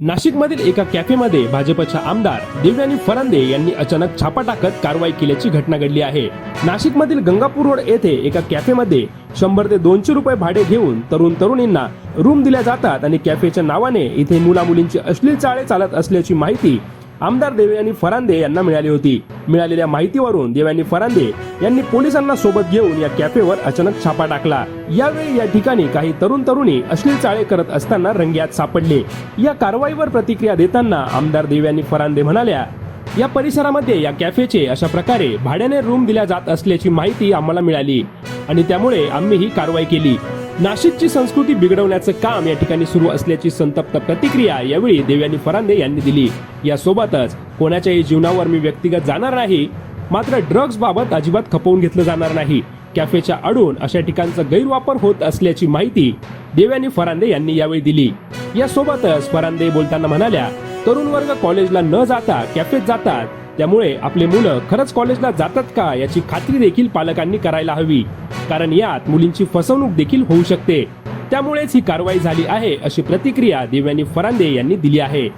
नाशिकमधील एका कॅफेमध्ये भाजपच्या आमदार देवयानी फरांदे यांनी अचानक छापा टाकत कारवाई केल्याची घटना घडली आहे. नाशिकमधील गंगापूर रोड येथे एका कॅफेमध्ये शंभर ते दोनशे रुपये भाडे घेऊन तरुण तरुणींना रूम दिल्या जातात आणि कॅफेच्या नावाने इथे मुला मुलींची अश्लील चाळे चालत असल्याची माहिती आमदार देवयानी फरांदे यांना मिळाली होती. मिळालेल्या माहितीवरून देवयानी फरांदे यांनी पोलिसांना सोबत घेऊन या कॅफेवर अचानक छापा टाकला. यावेळी या ठिकाणी काही तरुण तरुणी अश्लील चाळे करत असताना रंग्यात सापडले. या कारवाईवर प्रतिक्रिया देताना आमदार देवयानी फरांदे म्हणाल्या या परिसरामध्ये या कॅफेचे अशा प्रकारे भाड्याने रूम दिल्या जात असल्याची माहिती आम्हाला मिळाली आणि त्यामुळे आम्ही ही कारवाई केली. नाशिकची संस्कृती बिघडवण्याचं काम या ठिकाणी सुरू असल्याची संतप्त प्रतिक्रिया यावेळी देवयानी फरांदे यांनी दिली. यासोबतच कोणाच्याही जीवनावर मी व्यक्तिगत जाणार नाही मात्र ड्रग्ज बाबत अजिबात खपवून घेतलं जाणार नाही. कॅफेच्या आडून अशा ठिकाणचा गैरवापर होत असल्याची माहिती देवयानी फरांदे यांनी यावेळी दिली. यासोबतच फरांदे बोलताना म्हणाल्या तरुण वर्ग कॉलेजला न जाता कॅफेत जातात. त्यामुळे आपले मुलं खरंच कॉलेजला जातात का याची खात्री देखील पालकांनी करायला हवी. कारण यात मुलींची फसवणूक देखील होऊ शकते. त्यामुळेच ही कारवाई झाली आहे अशी प्रतिक्रिया दिव्यानी फरांदे यांनी दिली आहे.